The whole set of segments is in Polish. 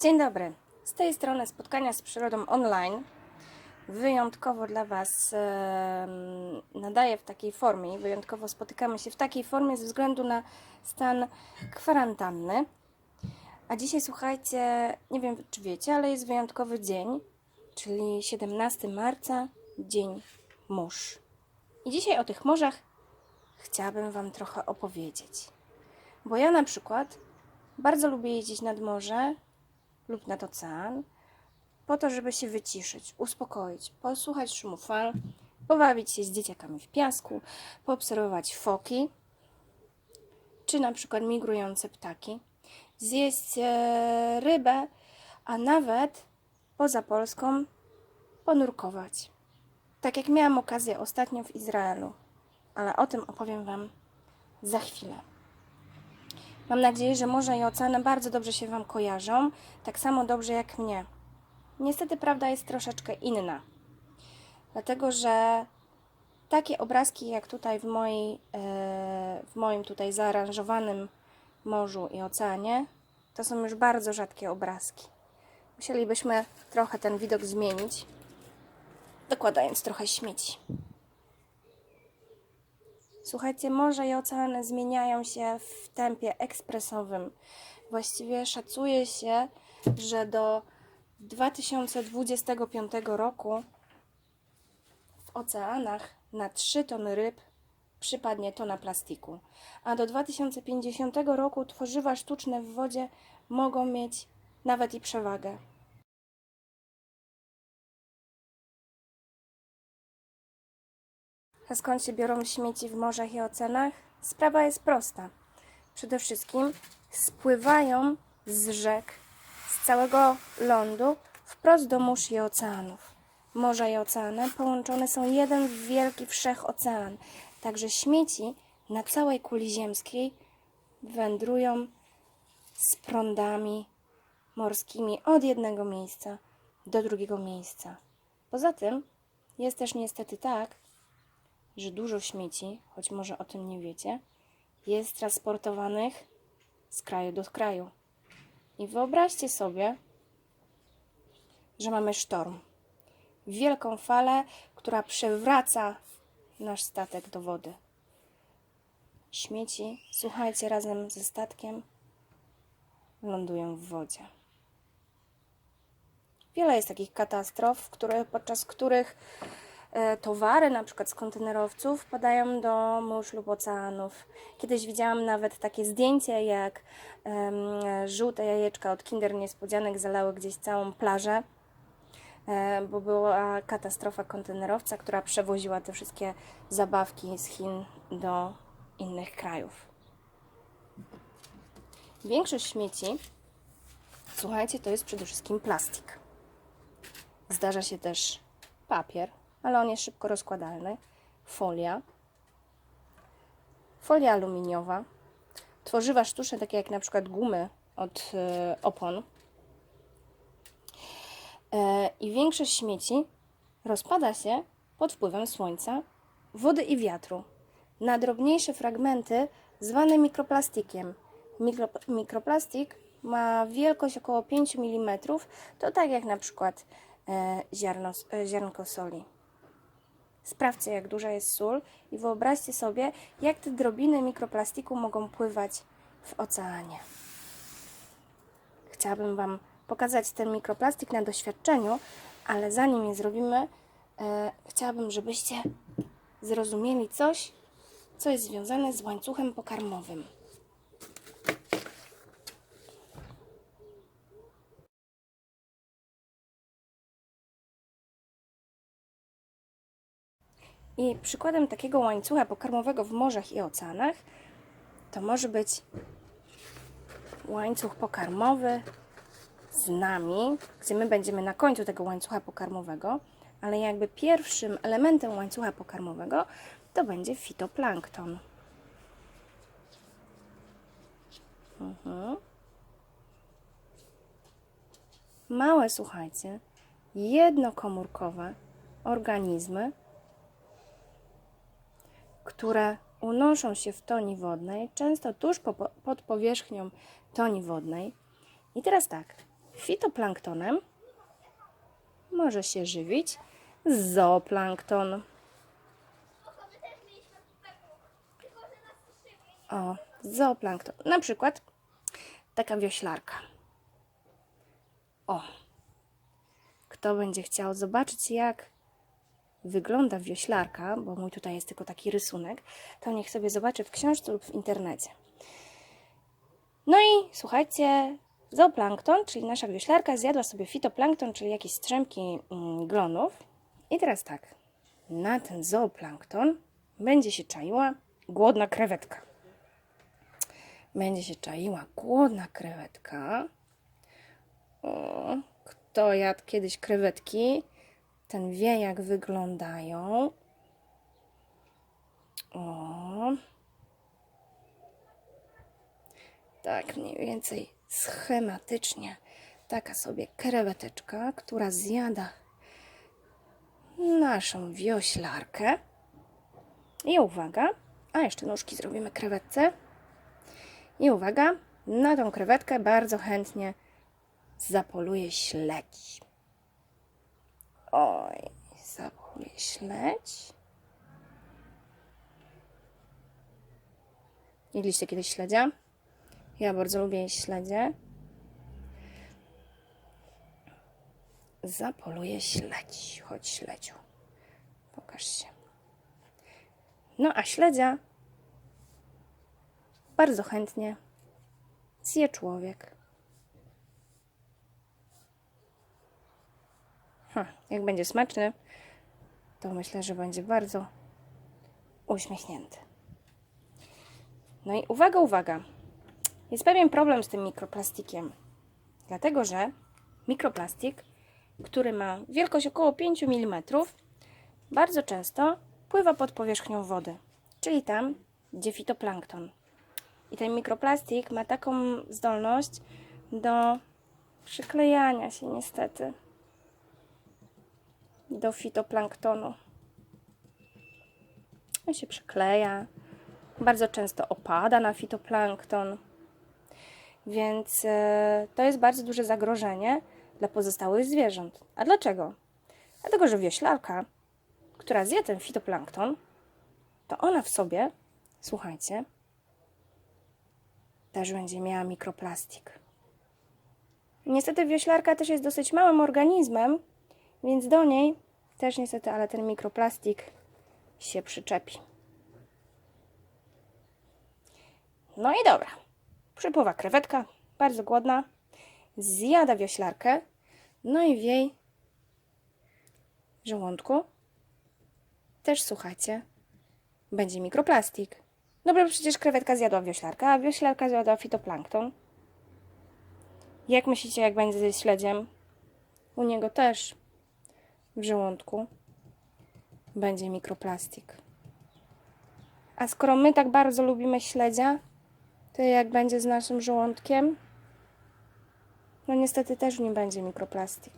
Dzień dobry. Z tej strony spotkania z przyrodą online. Wyjątkowo dla Was nadaję w takiej formie. Wyjątkowo spotykamy się w takiej formie ze względu na stan kwarantanny. A dzisiaj słuchajcie, nie wiem czy wiecie, ale jest wyjątkowy dzień, czyli 17 marca, Dzień Mórz. I dzisiaj o tych morzach chciałabym Wam trochę opowiedzieć. Bo ja na przykład bardzo lubię jeździć nad morze lub nad ocean, po to, żeby się wyciszyć, uspokoić, posłuchać szumu fal, pobawić się z dzieciakami w piasku, poobserwować foki, czy na przykład migrujące ptaki, zjeść e, rybę, a nawet poza Polską ponurkować. Tak jak miałam okazję ostatnio w Izraelu, ale o tym opowiem Wam za chwilę. Mam nadzieję, że morze i oceany bardzo dobrze się Wam kojarzą, tak samo dobrze jak mnie. Niestety prawda jest troszeczkę inna, dlatego że takie obrazki jak tutaj w, mojej, e, w moim tutaj zaaranżowanym morzu i oceanie, to są już bardzo rzadkie obrazki. Musielibyśmy trochę ten widok zmienić, dokładając trochę śmieci. Słuchajcie, morze i oceany zmieniają się w tempie ekspresowym. Właściwie szacuje się, że do 2025 roku w oceanach na 3 tony ryb przypadnie tona plastiku, a do 2050 roku tworzywa sztuczne w wodzie mogą mieć nawet i przewagę. A skąd się biorą śmieci w morzach i oceanach? Sprawa jest prosta. Przede wszystkim spływają z rzek, z całego lądu wprost do mórz i oceanów. Morza i oceany połączone są jeden wielki wszechocean, także śmieci na całej kuli ziemskiej wędrują z prądami morskimi od jednego miejsca do drugiego miejsca. Poza tym jest też niestety tak, że dużo śmieci, choć może o tym nie wiecie, jest transportowanych z kraju do kraju. I wyobraźcie sobie, że mamy sztorm. Wielką falę, która przewraca nasz statek do wody. Śmieci, słuchajcie, razem ze statkiem lądują w wodzie. Wiele jest takich katastrof, które, podczas których towary, na przykład z kontenerowców, wpadają do mórz lub oceanów. Kiedyś widziałam nawet takie zdjęcie, jak żółte jajeczka od Kinder Niespodzianek zalały gdzieś całą plażę, e, bo była katastrofa kontenerowca, która przewoziła te wszystkie zabawki z Chin do innych krajów. Większość śmieci, słuchajcie, to jest przede wszystkim plastik. Zdarza się też papier, ale on jest szybko rozkładalny, folia, folia aluminiowa, tworzywa sztuczne, takie jak na przykład gumy od e, opon. E, I większość śmieci rozpada się pod wpływem słońca, wody i wiatru na drobniejsze fragmenty zwane mikroplastikiem. Mikro, mikroplastik ma wielkość około 5 mm, to tak jak na przykład e, ziarno, e, ziarnko soli. Sprawdźcie, jak duża jest sól i wyobraźcie sobie, jak te drobiny mikroplastiku mogą pływać w oceanie. Chciałabym Wam pokazać ten mikroplastik na doświadczeniu, ale zanim je zrobimy, e, chciałabym, żebyście zrozumieli coś, co jest związane z łańcuchem pokarmowym. I przykładem takiego łańcucha pokarmowego w morzach i oceanach to może być łańcuch pokarmowy z nami, gdzie my będziemy na końcu tego łańcucha pokarmowego, ale jakby pierwszym elementem łańcucha pokarmowego to będzie fitoplankton. Mhm. Małe, słuchajcie, jednokomórkowe organizmy, które unoszą się w toni wodnej, często tuż po, pod powierzchnią toni wodnej. I teraz tak, fitoplanktonem może się żywić zooplankton. O, zooplankton. Na przykład taka wioślarka. O, kto będzie chciał zobaczyć, jak wygląda wioślarka, bo mój tutaj jest tylko taki rysunek, to niech sobie zobaczy w książce lub w internecie. No i słuchajcie, zooplankton, czyli nasza wioślarka, zjadła sobie fitoplankton, czyli jakieś strzępki mm, glonów. I teraz tak, na ten zooplankton będzie się czaiła głodna krewetka. Będzie się czaiła głodna krewetka. O, kto jadł kiedyś krewetki, ten wie, jak wyglądają. O. Tak, mniej więcej schematycznie. Taka sobie kreweteczka, która zjada naszą wioślarkę. I uwaga, a jeszcze nóżki zrobimy krewetce. I uwaga, na tą krewetkę bardzo chętnie zapoluje śledź. Oj, zapoluje śledź. Jedliście kiedyś śledzia? Ja bardzo lubię jeść śledzie. Zapoluje śledź. Chodź śledziu. Pokaż się. No a śledzia bardzo chętnie zje człowiek. Hm, jak będzie smaczny, to myślę, że będzie bardzo uśmiechnięty. No i uwaga, uwaga. Jest pewien problem z tym mikroplastikiem. Dlatego, że mikroplastik, który ma wielkość około 5 mm, bardzo często pływa pod powierzchnią wody, czyli tam, gdzie fitoplankton. I ten mikroplastik ma taką zdolność do przyklejania się niestety do fitoplanktonu. On się przykleja, bardzo często opada na fitoplankton, więc e, to jest bardzo duże zagrożenie dla pozostałych zwierząt. A dlaczego? Dlatego, że wioślarka, która zje ten fitoplankton, to ona w sobie, słuchajcie, też będzie miała mikroplastik. Niestety wioślarka też jest dosyć małym organizmem, więc do niej też niestety, ale ten mikroplastik się przyczepi. No i dobra. Przypływa krewetka, bardzo głodna, zjada wioślarkę, no i w jej żołądku też, słuchajcie, będzie mikroplastik. No bo przecież krewetka zjadła wioślarkę, a wioślarka zjadła fitoplankton. Jak myślicie, jak będzie ze śledziem? U niego też w żołądku będzie mikroplastik. A skoro my tak bardzo lubimy śledzia, to jak będzie z naszym żołądkiem? No niestety też w nim będzie mikroplastik.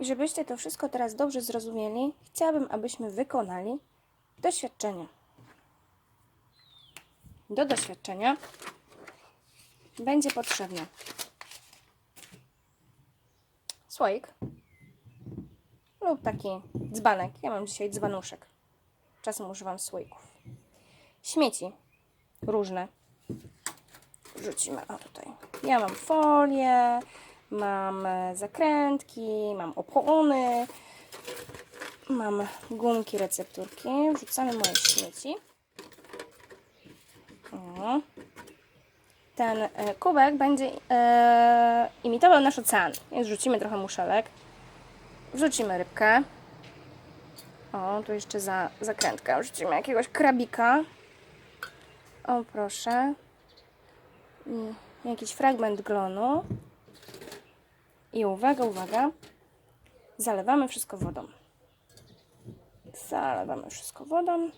I żebyście to wszystko teraz dobrze zrozumieli, chciałabym, abyśmy wykonali doświadczenie. Do doświadczenia będzie potrzebny słoik lub taki dzbanek. Ja mam dzisiaj dzbanuszek. Czasem używam słoików. Śmieci różne. Rzucimy o tutaj. Ja mam folię, mam e, zakrętki, mam opony, mam gumki, recepturki. Wrzucamy moje śmieci. Ten e, kubek będzie e, imitował nasz ocean, więc rzucimy trochę muszelek. Wrzucimy rybkę. O, tu jeszcze za zakrętkę. Wrzucimy jakiegoś krabika. O, proszę. Jakiś fragment glonu. I uwaga, uwaga. Zalewamy wszystko wodą. Zalewamy wszystko wodą.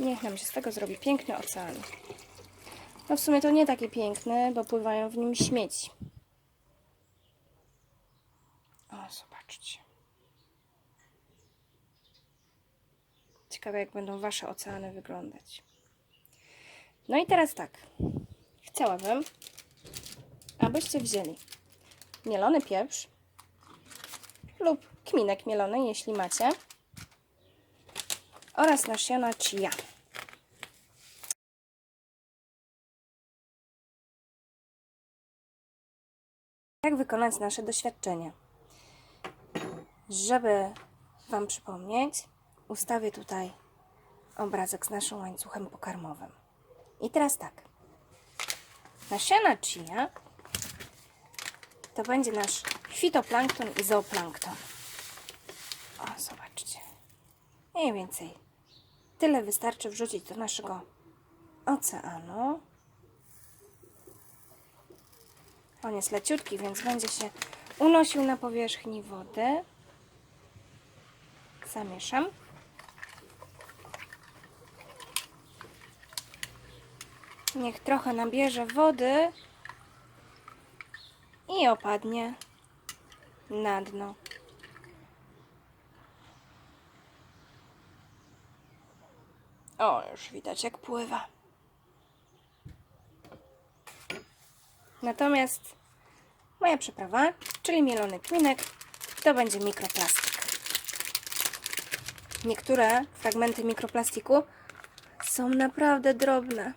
Niech nam się z tego zrobi piękny ocean. No w sumie to nie taki piękny, bo pływają w nim śmieci. O, zobaczcie. Ciekawe, jak będą Wasze oceany wyglądać. No i teraz tak. Chciałabym, abyście wzięli mielony pieprz lub kminek mielony, jeśli macie, oraz nasiona chia. Jak wykonać nasze doświadczenie? Żeby Wam przypomnieć, ustawię tutaj obrazek z naszym łańcuchem pokarmowym. I teraz tak. Nasiona chia to będzie nasz fitoplankton i zooplankton. O, zobaczcie. Mniej więcej tyle wystarczy wrzucić do naszego oceanu. On jest leciutki, więc będzie się unosił na powierzchni wody. Zamieszam. Niech trochę nabierze wody i opadnie na dno. O, już widać jak pływa. Natomiast moja przyprawa, czyli mielony kminek, to będzie mikroplastik. Niektóre fragmenty mikroplastiku są naprawdę drobne.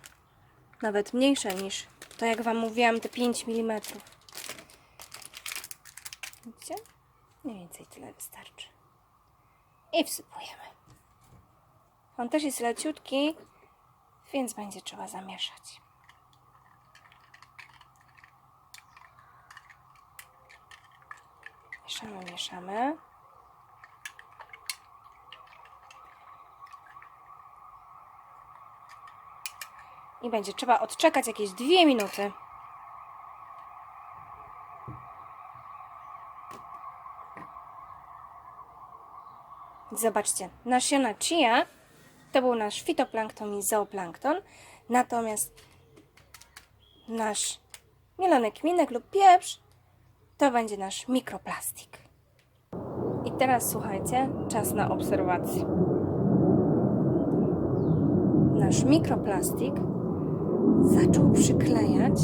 Nawet mniejsze niż to, jak Wam mówiłam, te 5 mm. Widzicie? Mniej więcej tyle wystarczy. I wsypujemy. On też jest leciutki, więc będzie trzeba zamieszać. Mieszamy, mieszamy. I będzie trzeba odczekać jakieś dwie minuty. Zobaczcie, nasiona chia to był nasz fitoplankton i zooplankton, natomiast nasz mielony kminek lub pieprz to będzie nasz mikroplastik. I teraz słuchajcie, czas na obserwację. Nasz mikroplastik zaczął przyklejać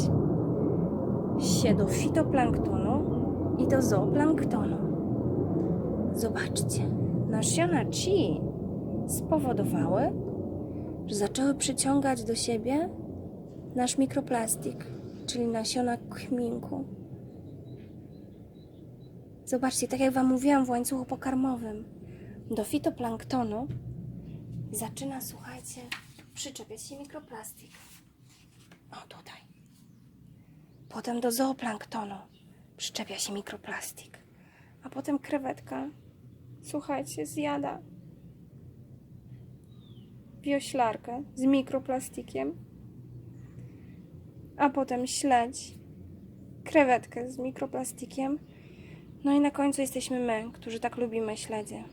się do fitoplanktonu i do zooplanktonu. Zobaczcie, nasiona chi spowodowały, że zaczęły przyciągać do siebie nasz mikroplastik, czyli nasiona kminku. Zobaczcie, tak jak Wam mówiłam w łańcuchu pokarmowym, do fitoplanktonu zaczyna, słuchajcie, przyczepiać się mikroplastik. O, tutaj. Potem do zooplanktonu przyczepia się mikroplastik. A potem krewetka, słuchajcie, zjada wioślarkę z mikroplastikiem. A potem śledź, krewetkę z mikroplastikiem. No i na końcu jesteśmy my, którzy tak lubimy śledzie.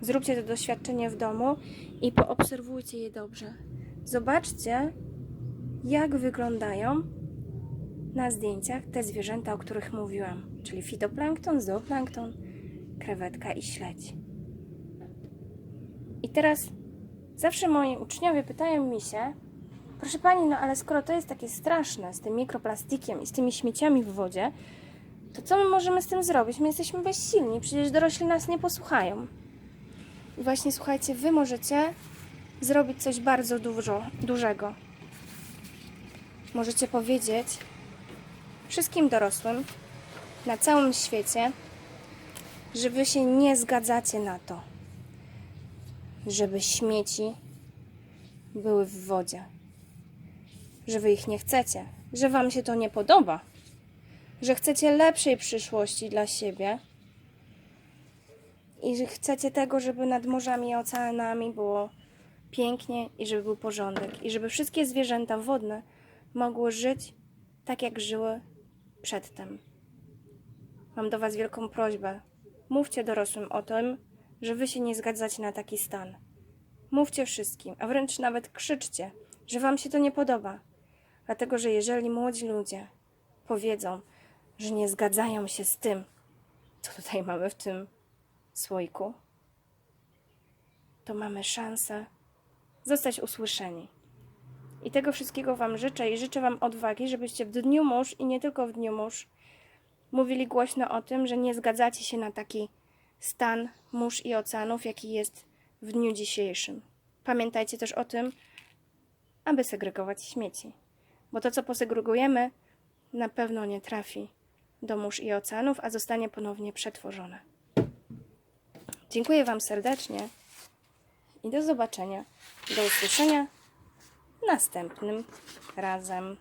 Zróbcie to doświadczenie w domu i poobserwujcie je dobrze. Zobaczcie, jak wyglądają na zdjęciach te zwierzęta, o których mówiłam, czyli fitoplankton, zooplankton, krewetka i śledź. I teraz zawsze moi uczniowie pytają mi się, proszę pani, no ale skoro to jest takie straszne z tym mikroplastikiem i z tymi śmieciami w wodzie, to co my możemy z tym zrobić? My jesteśmy bezsilni, przecież dorośli nas nie posłuchają. I właśnie słuchajcie, wy możecie zrobić coś bardzo dużo, dużego. Możecie powiedzieć wszystkim dorosłym na całym świecie, że wy się nie zgadzacie na to, żeby śmieci były w wodzie. Że wy ich nie chcecie, że wam się to nie podoba, że chcecie lepszej przyszłości dla siebie i że chcecie tego, żeby nad morzami i oceanami było pięknie i żeby był porządek i żeby wszystkie zwierzęta wodne mogły żyć tak, jak żyły przedtem. Mam do Was wielką prośbę. Mówcie dorosłym o tym, że Wy się nie zgadzacie na taki stan. Mówcie wszystkim, a wręcz nawet krzyczcie, że Wam się to nie podoba. Dlatego, że jeżeli młodzi ludzie powiedzą, że nie zgadzają się z tym, co tutaj mamy w tym słoiku, to mamy szansę zostać usłyszeni. I tego wszystkiego Wam życzę i życzę Wam odwagi, żebyście w dniu mórz i nie tylko w dniu mórz mówili głośno o tym, że nie zgadzacie się na taki stan mórz i oceanów, jaki jest w dniu dzisiejszym. Pamiętajcie też o tym, aby segregować śmieci, bo to, co posegregujemy, na pewno nie trafi do mórz i oceanów, a zostanie ponownie przetworzone. Dziękuję Wam serdecznie i do zobaczenia, do usłyszenia następnym razem.